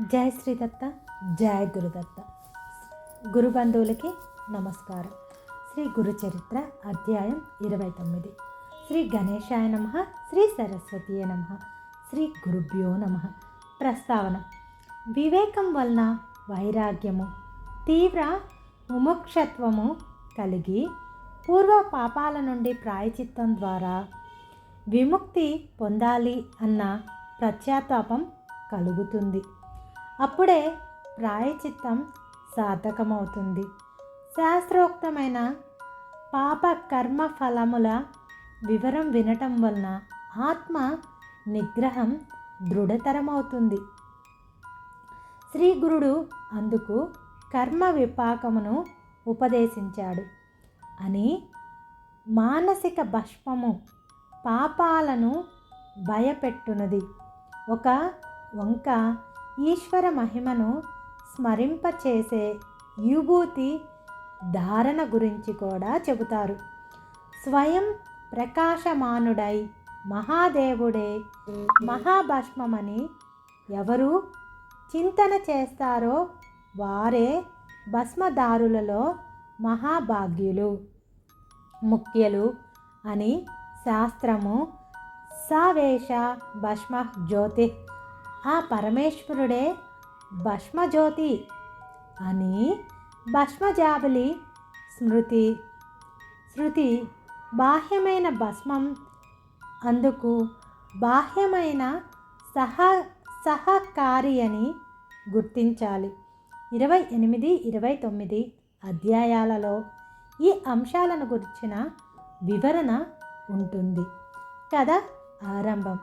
జై శ్రీదత్త జయ గురుదత్త. గురు బంధువులకి నమస్కారం. శ్రీ గురు చరిత్ర అధ్యాయం ఇరవై తొమ్మిది. శ్రీ గణేశాయ నమ శ్రీ సరస్వతి నమ శ్రీ గురుభ్యో నమ. ప్రస్తావన. వివేకం వలన వైరాగ్యము తీవ్ర ముముక్షత్వము కలిగి పూర్వ పాపాల నుండి ప్రాయచిత్తం ద్వారా విముక్తి పొందాలి అన్న ప్రత్యాతాపం కలుగుతుంది. అప్పుడే ప్రాయచిత్తం సార్థకమవుతుంది. శాస్త్రోక్తమైన పాప కర్మ ఫలముల వివరం వినటం వలన ఆత్మ నిగ్రహం దృఢతరమవుతుంది. శ్రీ గురుడు అందుకు కర్మ విపాకమును ఉపదేశించాడు. అని మానసిక భష్పము పాపాలను భయపెట్టునది. ఒక వంక ఈశ్వర మహిమను స్మరింపచేసే యుభూతి ధారణ గురించి కూడా చెబుతారు. స్వయం ప్రకాశమానుడై మహాదేవుడే మహాభస్మమని ఎవరు చింతన చేస్తారో వారే భస్మదారులలో మహాభాగ్యులు. ముఖ్యులు అని శాస్త్రము సావేష భస్మ జ్యోతి ఆ పరమేశ్వరుడే భస్మజ్యోతి అని భస్మజాబలి స్మృతి. శృతి బాహ్యమైన భస్మం అందుకు బాహ్యమైన సహ సహకారి అని గుర్తించాలి. ఇరవై ఎనిమిది ఇరవై తొమ్మిది అధ్యాయాలలో ఈ అంశాలను గురించిన వివరణ ఉంటుంది. కథ ఆరంభం.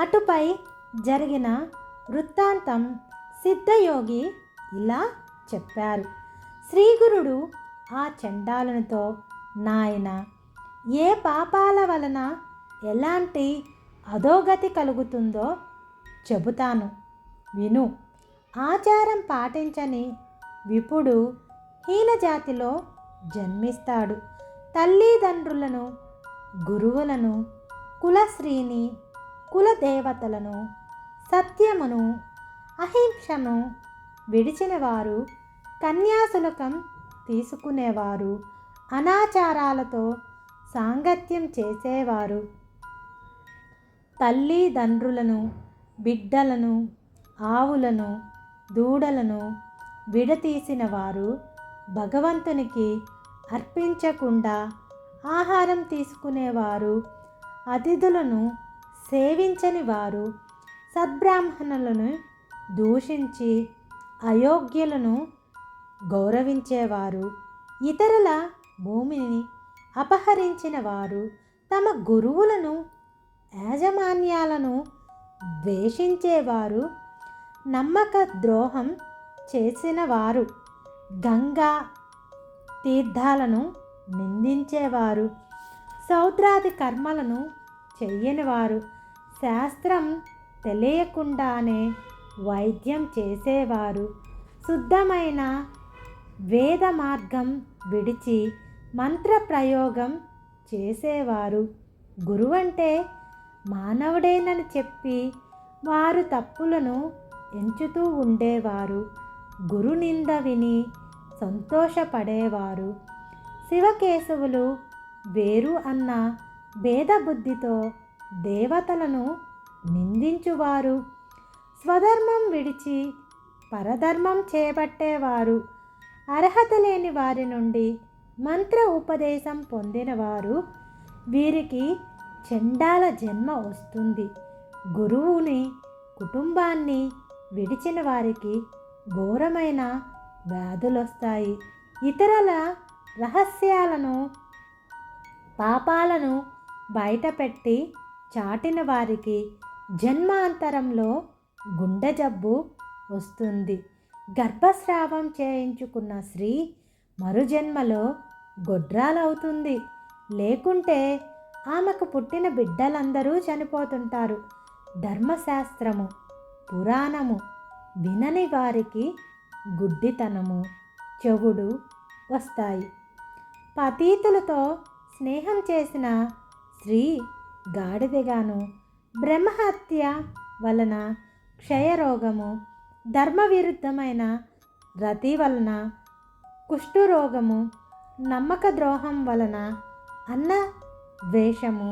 అటుపై జరిగిన వృత్తాంతం సిద్ధయోగి ఇలా చెప్పారు. శ్రీగురుడు ఆ చండాలనితో నాయన ఏ పాపాల వలన ఎలాంటి అధోగతి కలుగుతుందో చెబుతాను. విను ఆచారం పాటించని విపుడు హీనజాతిలో జన్మిస్తాడు. తల్లిదండ్రులను గురువులను కులశ్రీని కులదేవతలను సత్యమును అహింసను విడిచినవారు కన్యాశులకం తీసుకునేవారు అనాచారాలతో సాంగత్యం చేసేవారు. తల్లిదండ్రులను బిడ్డలను ఆవులను దూడలను విడతీసిన వారు భగవంతునికి అర్పించకుండా ఆహారం తీసుకునేవారు అతిథులను సేవించని వారు సద్బ్రాహ్మణులను దూషించి అయోగ్యులను గౌరవించేవారు. ఇతరుల భూమిని అపహరించిన వారు తమ గురువులను యాజమాన్యాలను ద్వేషించేవారు నమ్మక ద్రోహం చేసిన వారు గంగా తీర్థాలను నిందించేవారు సౌద్రాది కర్మలను చెయ్యనివారు శాస్త్రం తెలియకుండానే వైద్యం చేసేవారు. శుద్ధమైన వేద మార్గం విడిచి మంత్ర ప్రయోగం చేసేవారు. గురువంటే మానవుడేనని చెప్పి వారు తప్పులను ఎంచుతూ ఉండేవారు. గురు నింద విని సంతోషపడేవారు. శివకేశవులు వేరు అన్న భేదబుద్ధితో దేవతలను నిందించువారు. స్వధర్మం విడిచి పరధర్మం చేపట్టేవారు. అర్హత లేని వారి నుండి మంత్ర ఉపదేశం పొందినవారు. వీరికి చండాల జన్మ వస్తుంది. గురువుని కుటుంబాన్ని విడిచిన వారికి ఘోరమైన వ్యాధులొస్తాయి. ఇతరుల రహస్యాలను పాపాలను బయటపెట్టి చాటిన వారికి జన్మాంతరంలో గుండె జబ్బు వస్తుంది. గర్భస్రావం చేయించుకున్న స్త్రీ మరుజన్మలో గొడ్రాలవుతుంది. లేకుంటే ఆమెకు పుట్టిన బిడ్డలందరూ చనిపోతుంటారు. ధర్మశాస్త్రము పురాణము వినని వారికి గుడ్డితనము చెవుడు వస్తాయి. పతీతులతో స్నేహం చేసిన స్త్రీ గాడిదగాను బ్రహ్మహత్య వలన క్షయరోగము ధర్మ విరుద్ధమైన రతి వలన కుష్ఠురోగము నమ్మక ద్రోహం వలన అన్న ద్వేషము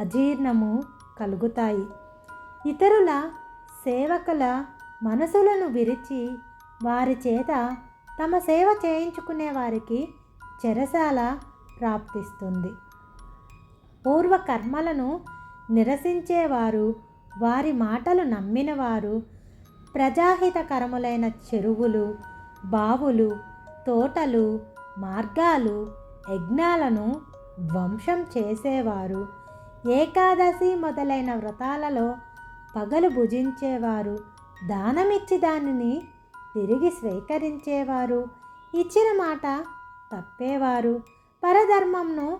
అజీర్ణము కలుగుతాయి. ఇతరుల సేవకుల మనసులను విరిచి వారి చేత తమ సేవ చేయించుకునే వారికి చెరసాల ప్రాప్తిస్తుంది. పూర్వ కర్మలను నిరసించేవారు వారి మాటలు నమ్మినవారు ప్రజాహితకరములైన చెరువులు బావులు తోటలు మార్గాలు యజ్ఞాలను ధ్వంసం చేసేవారు. ఏకాదశి మొదలైన వ్రతాలలో పగలు భుజించేవారు. దానమిచ్చి దానిని తిరిగి స్వీకరించేవారు. ఇచ్చిన మాట తప్పేవారు. పరధర్మంను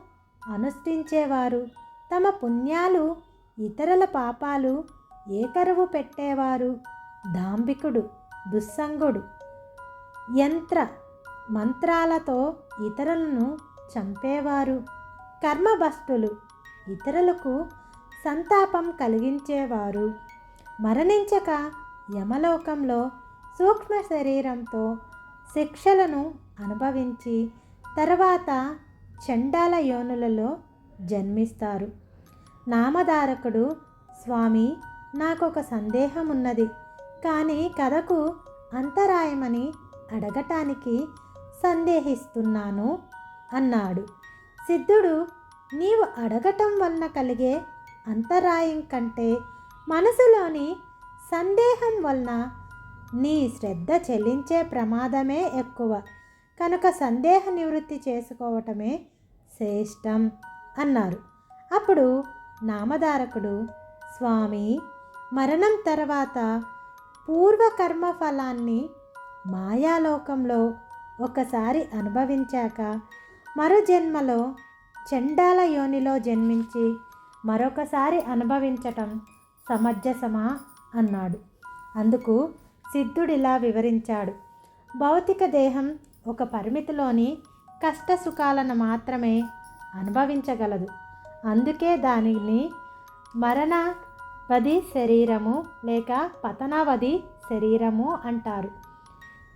అనుష్ఠించేవారు. తమ పుణ్యాలు ఇతరుల పాపాలు ఏకరువు పెట్టేవారు. దాంబికుడు దుస్సంగుడు. యంత్ర మంత్రాలతో ఇతరులను చంపేవారు. కర్మభస్తులు ఇతరులకు సంతాపం కలిగించేవారు. మరణించక యమలోకంలో సూక్ష్మ శరీరంతో శిక్షలను అనుభవించి తర్వాత చండాల యోనులలో జన్మిస్తారు. నామధారకుడు స్వామి నాకొక సందేహం ఉన్నది కానీ కథకు అంతరాయమని అడగటానికి సందేహిస్తున్నాను అన్నాడు. సిద్ధుడు నీవు అడగటం వలన కలిగే అంతరాయం కంటే మనసులోని సందేహం వలన నీ శ్రద్ధ చెల్లించే ప్రమాదమే ఎక్కువ. కనుక సందేహ నివృత్తి చేసుకోవటమే శ్రేష్టం. అన్నారు. అప్పుడు నామధారకుడు స్వామి మరణం తర్వాత పూర్వకర్మ ఫలాన్ని మాయాలోకంలో ఒకసారి అనుభవించాక మరో జన్మలో చండాల యోనిలో జన్మించి మరొకసారి అనుభవించటం సమంజసమా అన్నాడు. అందుకు సిద్ధుడిలా వివరించాడు. భౌతిక దేహం ఒక పరిమితిలోని కష్ట సుఖాలను మాత్రమే అనుభవించగలదు. అందుకే దానిని మరణవధి శరీరము లేక పతనవధి శరీరము అంటారు.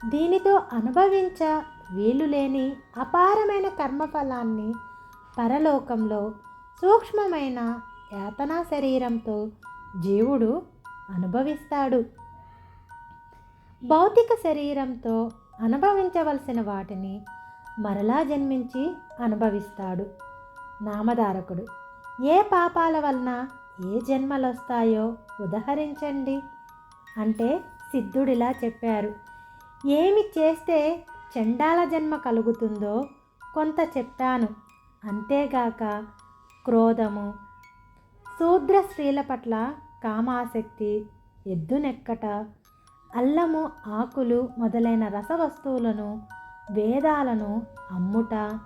దీనితో అనుభవించ వీలు లేని అపారమైన కర్మఫలాన్ని పరలోకంలో సూక్ష్మమైన యాతనా శరీరంతో జీవుడు అనుభవిస్తాడు. భౌతిక శరీరంతో అనుభవించవలసిన వాటిని మరలా జన్మించి అనుభవిస్తాడు. నామధారకుడు. ఏ పాపాల వలన ఏ జన్మలు వస్తాయో ఉదహరించండి. అంటే సిద్ధుడిలా చెప్పారు. ఏమి చేస్తే చండాల జన్మ కలుగుతుందో కొంత చెప్పాను. అంతేగాక క్రోధము శూద్ర స్త్రీల పట్ల కామాసక్తి ఎద్దునెక్కట అల్లము ఆకులు మొదలైన రసవస్తువులను వేదాలను అమ్ముట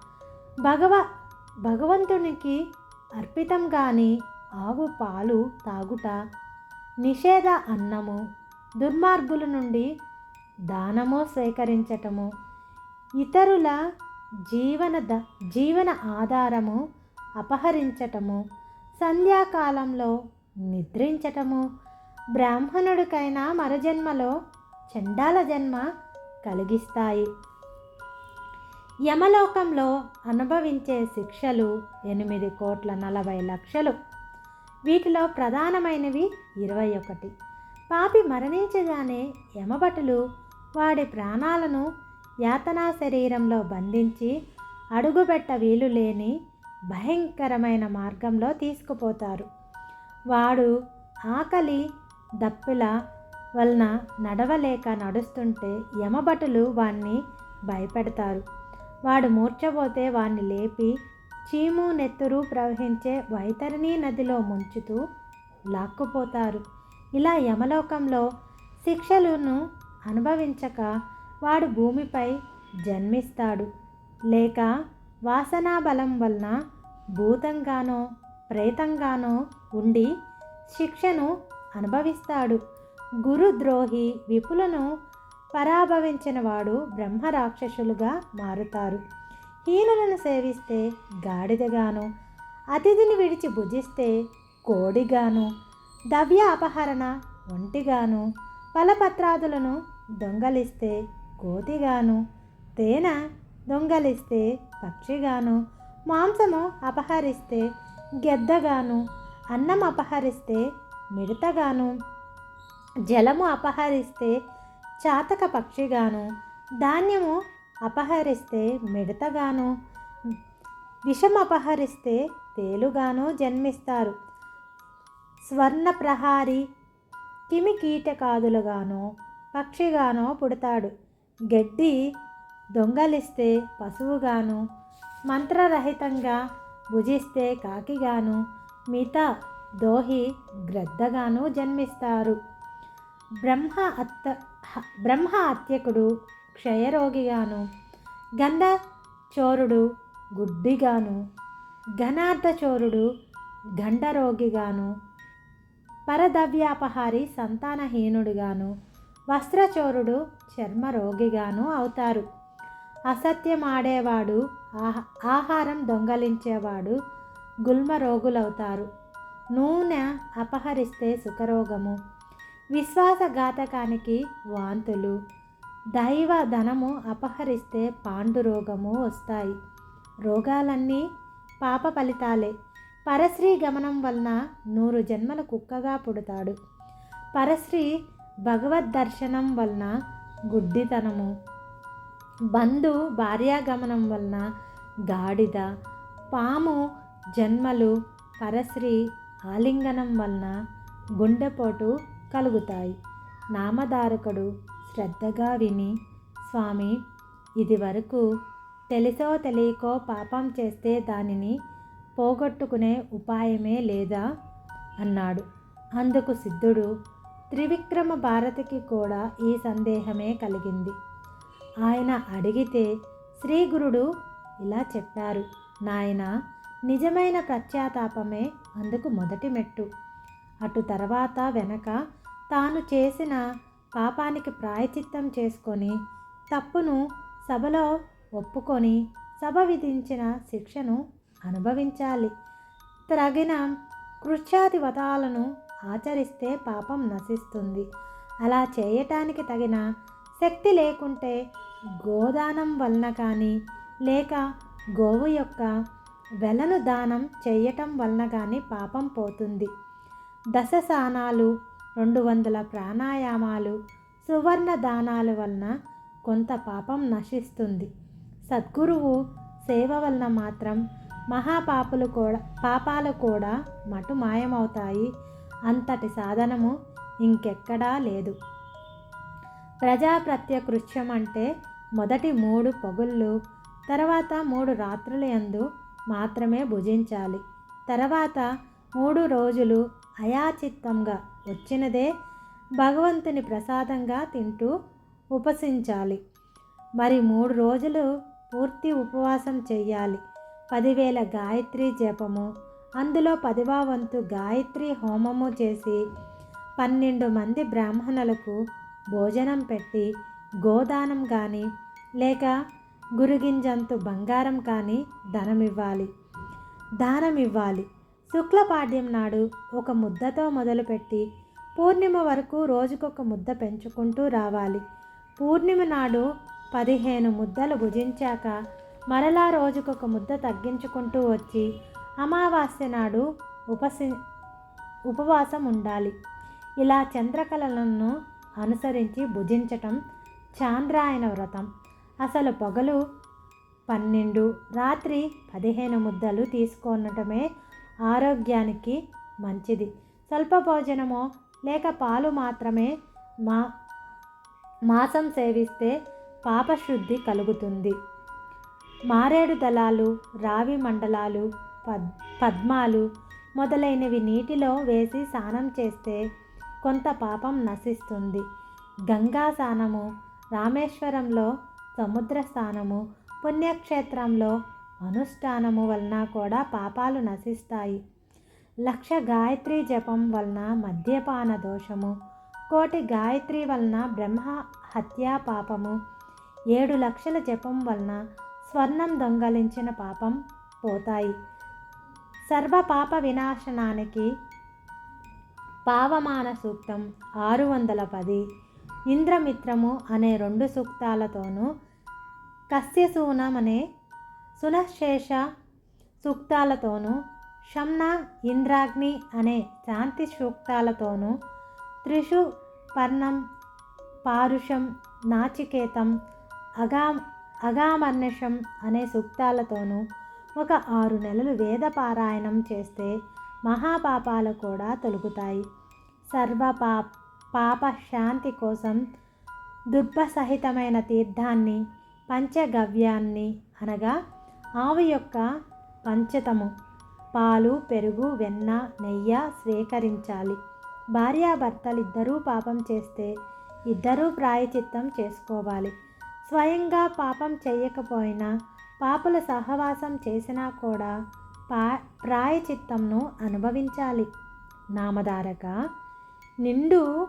భగవ భగవంతునికి అర్పితం కాని ఆవు పాలు తాగుట నిషేధ అన్నము దుర్మార్గుల నుండి దానము సేకరించటము ఇతరుల జీవన ద జీవన ఆధారము అపహరించటము సంధ్యాకాలంలో నిద్రించటము బ్రాహ్మణుడికైనా మరజన్మలో చండాల జన్మ కలిగిస్తాయి. యమలోకంలో అనుభవించే శిక్షలు ఎనిమిది కోట్ల నలభై లక్షలు. వీటిలో ప్రధానమైనవి ఇరవై ఒకటి. పాపి మరణించగానే యమభటులు వాడి ప్రాణాలను యాతనా శరీరంలో బంధించి అడుగుబెట్ట వీలు లేని భయంకరమైన మార్గంలో తీసుకుపోతారు. వాడు ఆకలి దప్పిల వలన నడవలేక నడుస్తుంటే యమభటులు వాణ్ణి భయపెడతారు. వాడు మూర్చబోతే వాణ్ణి లేపి చీము నెత్తురు ప్రవహించే వైతరిణీ నదిలో ముంచుతూ లాక్కుపోతారు. ఇలా యమలోకంలో శిక్షలను అనుభవించక వాడు భూమిపై జన్మిస్తాడు. లేక వాసనా బలం వలన భూతంగానో ప్రేతంగానో ఉండి శిక్షను అనుభవిస్తాడు. గురుద్రోహి విపులను పరాభవించిన వాడు బ్రహ్మ రాక్షసులుగా మారుతారు. హీనులను సేవిస్తే గాడిదగాను అతిథిని విడిచి భుజిస్తే కోడిగాను దవ్య అపహరణ ఒంటిగాను ఫలపత్రాదులను దొంగలిస్తే కోతిగాను తేనె దొంగలిస్తే పక్షిగాను మాంసము అపహరిస్తే గెద్దగాను అన్నం అపహరిస్తే మిడతగాను జలము అపహరిస్తే చాతక పక్షిగాను. ధాన్యము అపహరిస్తే మిడతగాను. విషం అపహరిస్తే తేలుగాను జన్మిస్తారు. స్వర్ణ ప్రహారి కిమి కీటకాదులుగానో పక్షిగానో పుడతాడు. గడ్డి దొంగలిస్తే పశువుగాను. మంత్రరహితంగా భుజిస్తే కాకిగాను. మిగతా దోహి గ్రద్దగాను జన్మిస్తారు. బ్రహ్మ అత్త బ్రహ్మ హత్యకుడు క్షయరోగిగాను గంధ చోరుడు గుడ్డిగాను ఘనార్థచోరుడు గండరోగిగాను పరదవ్యాపహారి సంతానహీనుడుగాను వస్త్రచోరుడు చర్మరోగిగాను అవుతారు. అసత్యమాడేవాడు ఆహ ఆహారం దొంగలించేవాడు గుల్మ రోగులవుతారు నూనె అపహరిస్తే సుఖరోగము. విశ్వాసఘాతకానికి వాంతులు. దైవ ధనము అపహరిస్తే పాండురోగము వస్తాయి. రోగాలన్నీ పాప ఫలితాలే. పరశ్రీ గమనం వలన నూరు జన్మల కుక్కగా పుడతాడు. పరశ్రీ భగవద్ దర్శనం వలన గుడ్డితనము. బంధు భార్యాగమనం వలన గాడిద. పాము జన్మలు పరశ్రీ ఆలింగనం వలన గుండెపోటు కలుగుతాయి. నామధారకుడు శ్రద్ధగా విని స్వామి ఇది వరకు తెలిసో తెలియకో పాపం చేస్తే దానిని పోగొట్టుకునే ఉపాయమే లేదా అన్నాడు. అందుకు సిద్ధుడు త్రివిక్రమ భారతికి కూడా ఈ సందేహమే కలిగింది. ఆయన అడిగితే శ్రీగురుడు ఇలా చెప్పారు నాయన నిజమైన పశ్చాత్తాపమే అందుకు మొదటి మెట్టు. అటు తర్వాత వెనక తాను చేసిన పాపానికి ప్రాయచిత్తం చేసుకొని తప్పును సభలో ఒప్పుకొని సభ విధించిన శిక్షను అనుభవించాలి. తగిన కృత్యాధివతాలను ఆచరిస్తే పాపం నశిస్తుంది. అలా చేయటానికి తగిన శక్తి లేకుంటే గోదానం వలన కానీ లేక గోవు యొక్క వెలను దానం చేయటం వలన కానీ పాపం పోతుంది. దశసానాలు రెండు వందల ప్రాణాయామాలు సువర్ణ దానాల వలన కొంత పాపం నశిస్తుంది. సద్గురువు సేవ వలన మాత్రం మహాపాపులు కూడా పాపాలు కూడా మటు మాయమవుతాయి. అంతటి సాధనము ఇంకెక్కడా లేదు. ప్రజాప్రత్యకృత్యం అంటే మొదటి మూడు పగుళ్ళు తర్వాత మూడు రాత్రుల యందు మాత్రమే భుజించాలి. తర్వాత మూడు రోజులు అయాచిత్తంగా వచ్చినదే భగవంతుని ప్రసాదంగా తింటూ ఉపసించాలి. మరి మూడు రోజులు పూర్తి ఉపవాసం చెయ్యాలి. పదివేల గాయత్రి జపము అందులో పదివా వంతు గాయత్రి హోమము చేసి పన్నెండు మంది బ్రాహ్మణులకు భోజనం పెట్టి గోదానం కానీ లేక గురుగింజంతు బంగారం కానీ ధనమివ్వాలి. దానం ఇవ్వాలి శుక్లపాడ్యం నాడు ఒక ముద్దతో మొదలుపెట్టి పూర్ణిమ వరకు రోజుకొక ముద్ద పెంచుకుంటూ రావాలి. పూర్ణిమ నాడు పదిహేను ముద్దలు భుజించాక మరలా రోజుకొక ముద్ద తగ్గించుకుంటూ వచ్చి అమావాస్య నాడు ఉపసి ఉపవాసం ఉండాలి. ఇలా చంద్రకళలను అనుసరించి భుజించటం చాంద్రాయన వ్రతం. అసలు పొగలు పన్నెండు రాత్రి పదిహేను ముద్దలు తీసుకొనటమే ఆరోగ్యానికి మంచిది. స్వల్ప భోజనమో లేక పాలు మాత్రమే మా మాసం సేవిస్తే పాపశుద్ధి కలుగుతుంది. మారేడు దళాలు రావి మండలాలు పద్ పద్మాలు మొదలైనవి నీటిలో వేసి స్నానం చేస్తే కొంత పాపం నశిస్తుంది. గంగా స్నానము రామేశ్వరంలో సముద్ర స్నానము పుణ్యక్షేత్రంలో అనుష్ఠానము వలన కూడా పాపాలు నశిస్తాయి. లక్ష గాయత్రి జపం వలన మద్యపాన దోషము. కోటి గాయత్రి వలన బ్రహ్మ హత్యా పాపము. ఏడు లక్షల జపం వలన స్వర్ణం దొంగలించిన పాపం పోతాయి. సర్వ పాప వినాశనానికి పావమాన సూక్తం ఆరు వందల పది. ఇంద్రమిత్రము అనే రెండు సూక్తాలతోనూ కస్యసూనం అనే సునశేష సూక్తాలతోనూ షమ్న ఇంద్రాగ్ని అనే శాంతి సూక్తాలతోనూ త్రిషు పర్ణం పారుషం నాచికేతం అగా అగామర్ణషం అనే సూక్తాలతోనూ ఒక ఆరు నెలలు వేద పారాయణం చేస్తే మహాపాపాలు కూడా తొలుగుతాయి. సర్వ పా పాప శాంతి కోసం దుర్భసహితమైన తీర్థాన్ని పంచగవ్యాన్ని అనగా ఆవు యొక్క పంచతము. పాలు పెరుగు వెన్న నెయ్యి స్వీకరించాలి. భార్యాభర్తలిద్దరూ పాపం చేస్తే ఇద్దరూ ప్రాయచిత్తం చేసుకోవాలి. స్వయంగా పాపం చేయకపోయినా పాపుల సహవాసం చేసినా కూడా పా ప్రాయచిత్తంను అనుభవించాలి. నామధారక నిండు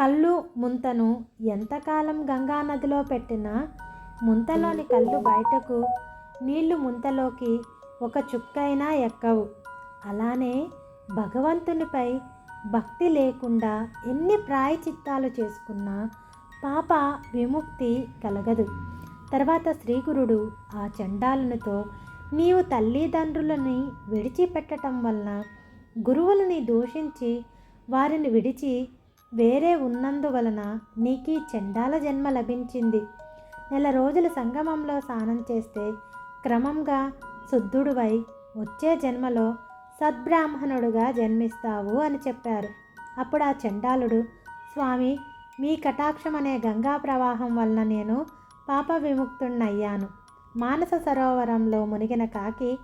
కళ్ళు ముంతను ఎంతకాలం గంగా నదిలో పెట్టినా ముంతలోని కళ్ళు బయటకు నీళ్ళు ముంతలోకి ఒక చుక్కైనా ఎక్కవు. అలానే భగవంతునిపై భక్తి లేకుండా ఎన్ని ప్రాయచిత్తాలు చేసుకున్నా పాప విముక్తి కలగదు. తర్వాత శ్రీగురుడు ఆ చండాలనుతో నీవు తల్లిదండ్రులని విడిచిపెట్టడం వలన గురువులని దూషించి వారిని విడిచి వేరే ఉన్నందువలన నీకీ చండాల జన్మ లభించింది. నెల రోజులు సంగమంలో స్నానం చేస్తే క్రమంగా శుద్ధుడువై వచ్చే జన్మలో సద్బ్రాహ్మణుడుగా జన్మిస్తావు అని చెప్పారు. అప్పుడు ఆ చండాలుడు స్వామి మీ కటాక్షం అనే గంగా ప్రవాహం వలన నేను పాప విముక్తుణ్ణయ్యాను. మానస సరోవరంలో మునిగిన కాకి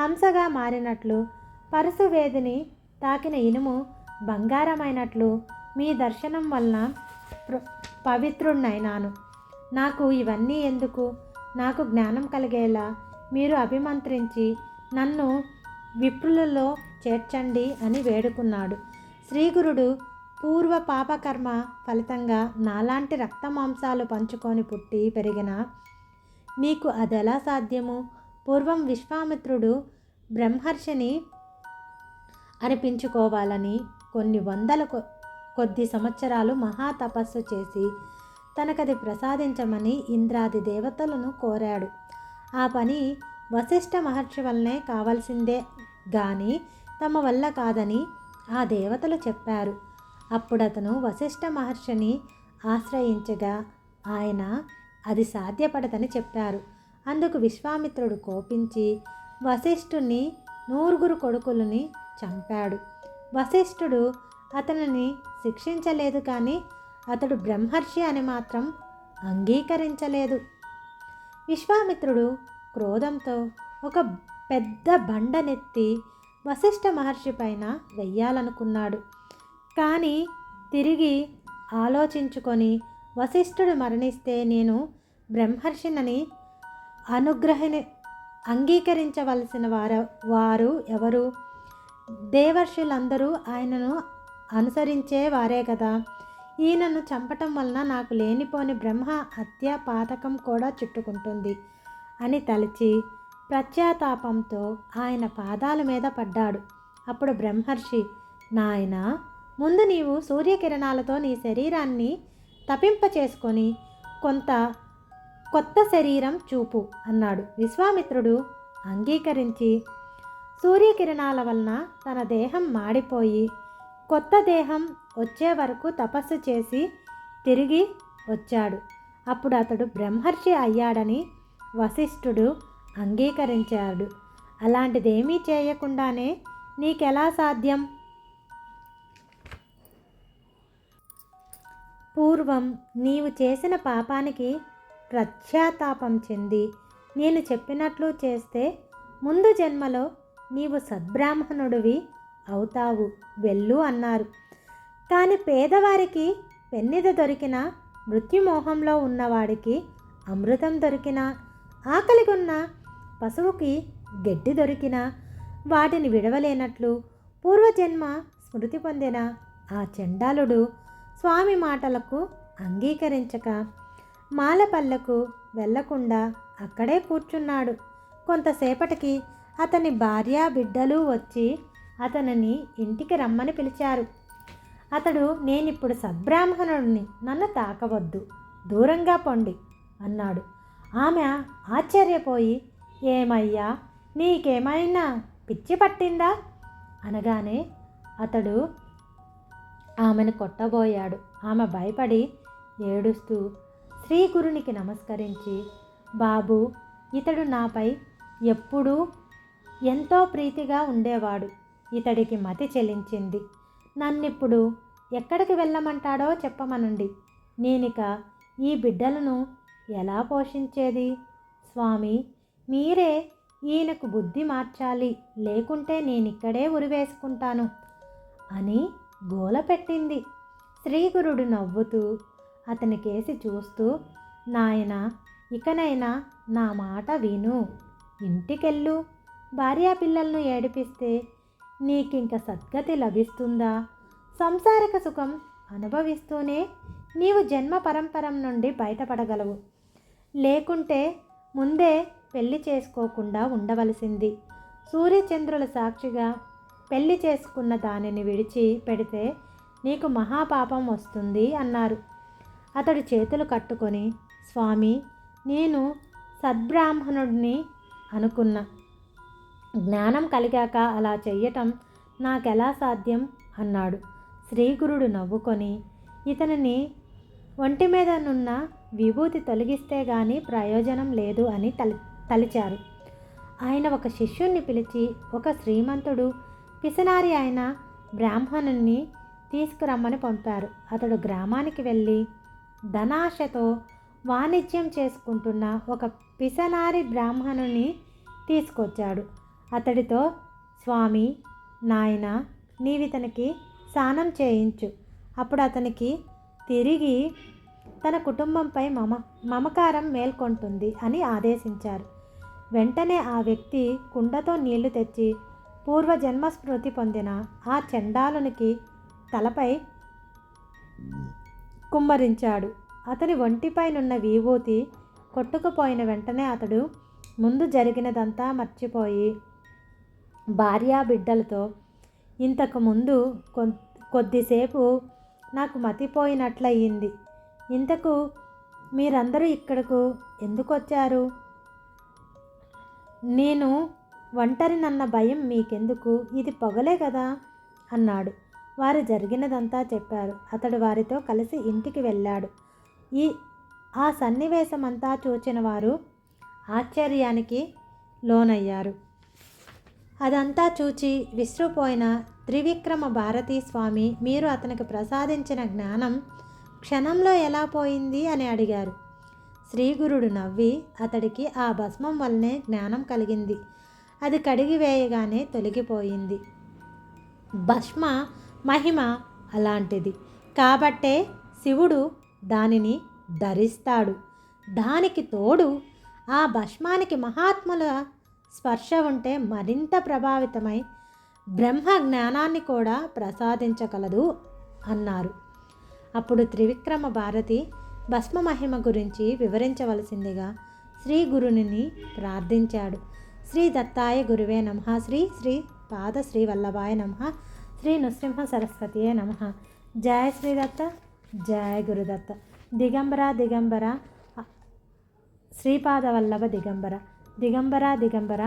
హంసగా మారినట్లు పరశువేదిని తాకిన ఇనుము బంగారమైనట్లు మీ దర్శనం వలన పవిత్రుణ్ణైనాను. నాకు ఇవన్నీ ఎందుకు? నాకు జ్ఞానం కలిగేలా మీరు అభిమంత్రించి నన్ను విప్రులలో చేర్చండి అని వేడుకున్నాడు. శ్రీగురుడు పూర్వ పాపకర్మ ఫలితంగా నాలాంటి రక్త మాంసాలు పంచుకొని పుట్టి పెరిగిన నీకు అదెలా సాధ్యము? పూర్వం విశ్వామిత్రుడు బ్రహ్మర్షిని అనిపించుకోవాలని కొన్ని వందల కొ- కొద్ది సంవత్సరాలు మహా తపస్సు చేసి తనకది ప్రసాదించమని ఇంద్రాది దేవతలను కోరాడు. ఆ పని వశిష్ఠ మహర్షి వల్లనే కావాల్సిందే గాని తమ వల్ల కాదని ఆ దేవతలు చెప్పారు. అప్పుడతను వశిష్ఠ మహర్షిని ఆశ్రయించగా ఆయన అది సాధ్యపడదని చెప్పారు. అందుకు విశ్వామిత్రుడు కోపించి వశిష్ఠుని నూరుగురు కొడుకులని చంపాడు. వశిష్ఠుడు అతనిని శిక్షించలేదు కానీ అతడు బ్రహ్మర్షి అని మాత్రం అంగీకరించలేదు. విశ్వామిత్రుడు క్రోధంతో ఒక పెద్ద బండనెత్తి వశిష్ఠ మహర్షి పైన వెయ్యాలనుకున్నాడు. కానీ తిరిగి ఆలోచించుకొని వశిష్ఠుడు మరణిస్తే నేను బ్రహ్మర్షినని అనుగ్రహిని అంగీకరించవలసిన వారు వారు ఎవరు? దేవర్షులందరూ ఆయనను అనుసరించే వారే కదా. ఈయనను చంపటం వలన నాకు లేనిపోని బ్రహ్మ హత్య పాతకం కూడా చుట్టుకుంటుంది అని తలచి ప్రత్యాతాపంతో ఆయన పాదాల మీద పడ్డాడు. అప్పుడు బ్రహ్మర్షి నాయన ముందు నీవు సూర్యకిరణాలతో నీ శరీరాన్ని తపింప చేసుకొని కొంత కొత్త శరీరం చూపు అన్నాడు. విశ్వామిత్రుడు అంగీకరించి సూర్యకిరణాల వలన తన దేహం మాడిపోయి కొత్త దేహం వచ్చే వరకు తపస్సు చేసి తిరిగి వచ్చాడు. అప్పుడు అతడు బ్రహ్మర్షి అయ్యాడని వశిష్ఠుడు అంగీకరించాడు. అలాంటిదేమీ చేయకుండానే నీకెలా సాధ్యం? పూర్వం నీవు చేసిన పాపానికి ప్రత్యాతాపం చెంది నేను చెప్పినట్లు చేస్తే ముందు జన్మలో నీవు సద్బ్రాహ్మణుడివి అవుతావు వెళ్ళు అన్నారు. కానీ పేదవారికి పెన్నిద దొరికిన మృత్యుమోహంలో ఉన్నవాడికి అమృతం దొరికిన ఆకలిగొన్న పశువుకి గడ్డి దొరికిన వాటిని విడవలేనట్లు పూర్వజన్మ స్మృతి పొందిన ఆ చండాలుడు స్వామి మాటలకు అంగీకరించక మాలపల్లెకు వెళ్ళకుండా అక్కడే కూర్చున్నాడు. కొంతసేపటికి అతని భార్య బిడ్డలు వచ్చి అతనిని ఇంటికి రమ్మని పిలిచారు. అతడు నేనిప్పుడు సద్బ్రాహ్మణుడిని నన్ను తాకవద్దు దూరంగా పొండి అన్నాడు. ఆమె ఆశ్చర్యపోయి ఏమయ్యా నీకేమైనా పిచ్చి పట్టిందా? అనగానే అతడు ఆమెను కొట్టబోయాడు. ఆమె భయపడి ఏడుస్తూ శ్రీ గురునికి నమస్కరించి బాబు ఇతడు నాపై ఎప్పుడూ ఎంతో ప్రీతిగా ఉండేవాడు ఇతడికి మతి చెలించింది నన్నిప్పుడు ఎక్కడికి వెళ్ళమంటాడో చెప్పమనండి. నేనిక ఈ బిడ్డలను ఎలా పోషించేది? స్వామి మీరే ఈయనకు బుద్ధి మార్చాలి. లేకుంటే నేనిక్కడే ఉరివేసుకుంటాను అని గోల పెట్టింది. శ్రీగురుడు నవ్వుతూ అతని కేసి చూస్తూ నాయన ఇకనైనా నా మాట విను. ఇంటికెళ్ళు. భార్యా పిల్లలను ఏడిపిస్తే నీకింక సద్గతి లభిస్తుందా? సంసారిక సుఖం అనుభవిస్తూనే నీవు జన్మ పరంపరం నుండి బయటపడగలవు. లేకుంటే ముందే పెళ్ళి చేసుకోకుండా ఉండవలసింది. సూర్యచంద్రుల సాక్షిగా పెళ్ళి చేసుకున్న దానిని విడిచి పెడితే నీకు మహాపాపం వస్తుంది అన్నారు. అతడు చేతులు కట్టుకొని స్వామి నేను సద్బ్రాహ్మణుడిని అనుకున్నా. జ్ఞానం కలిగాక అలా చెయ్యటం నాకెలా సాధ్యం? అన్నాడు. శ్రీగురుడు నవ్వుకొని ఇతనిని ఒంటి మీద నున్న విభూతి తొలగిస్తే గాని ప్రయోజనం లేదు అని తలి తలిచారు. ఆయన ఒక శిష్యుణ్ణి పిలిచి ఒక శ్రీమంతుడు పిసనారి అయిన బ్రాహ్మణుణ్ణి తీసుకురమ్మని పంపారు. అతడు గ్రామానికి వెళ్ళి ధనాశతో వాణిజ్యం చేసుకుంటున్న ఒక పిసనారి బ్రాహ్మణుని తీసుకొచ్చాడు. అతడితో స్వామి నాయన నీవితనికి స్నానం చేయించు. అప్పుడు అతనికి తిరిగి తన కుటుంబంపై మమ మమకారం మేల్కొంటుంది అని ఆదేశించారు. వెంటనే ఆ వ్యక్తి కుండతో నీళ్ళు తెచ్చి పూర్వజన్మ స్మృతి పొందిన ఆ చండాలునికి తలపై కుమ్మరించాడు. అతని ఒంటిపైనున్న విభూతి కొట్టుకుపోయిన వెంటనే అతడు ముందు జరిగినదంతా మర్చిపోయి భార్యా బిడ్డలతో ఇంతకుముందు కొ- కొద్దిసేపు నాకు మతిపోయినట్లయింది. ఇంతకు మీరందరూ ఇక్కడకు ఎందుకు వచ్చారు నేను ఒంటరినన్న భయం మీకెందుకు? ఇది పొగలే కదా? అన్నాడు. వారు జరిగినదంతా చెప్పారు. అతడు వారితో కలిసి ఇంటికి వెళ్ళాడు. ఈ ఆ సన్నివేశమంతా చూచిన వారు ఆశ్చర్యానికి లోనయ్యారు. అదంతా చూచి విసిరిపోయిన త్రివిక్రమ భారతీ స్వామి మీరు అతనికి ప్రసాదించిన జ్ఞానం క్షణంలో ఎలా పోయింది అని అడిగారు. శ్రీగురుడు నవ్వి అతడికి ఆ భస్మం వల్లనే జ్ఞానం కలిగింది. అది కడిగి వేయగానే తొలగిపోయింది. భస్మ మహిమ అలాంటిది. కాబట్టే శివుడు దానిని ధరిస్తాడు. దానికి తోడు ఆ భస్మానికి మహాత్ముల స్పర్శ ఉంటే మరింత ప్రభావితమై బ్రహ్మ జ్ఞానాన్ని కూడా ప్రసాదించగలదు అన్నారు. అప్పుడు త్రివిక్రమ భారతి భస్మ మహిమ గురించి వివరించవలసిందిగా శ్రీ గురుని ప్రార్థించాడు. శ్రీ దత్తాయ గురువే నమ. శ్రీ శ్రీ పాద శ్రీ వల్లభాయ నమ. శ్రీ నృసింహ సరస్వతియే నమ. జయ శ్రీదత్త జయ గురుదత్త దిగంబర దిగంబర. శ్రీపాద వల్లభ దిగంబర. దిగంబర దిగంబర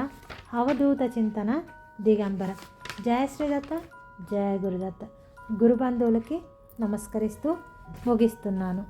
అవధూత చింతన దిగంబర జయశ్రీదత్త జయ గురుదత్త గురుబంధువులకి నమస్కరిస్తూ ముగిస్తున్నాను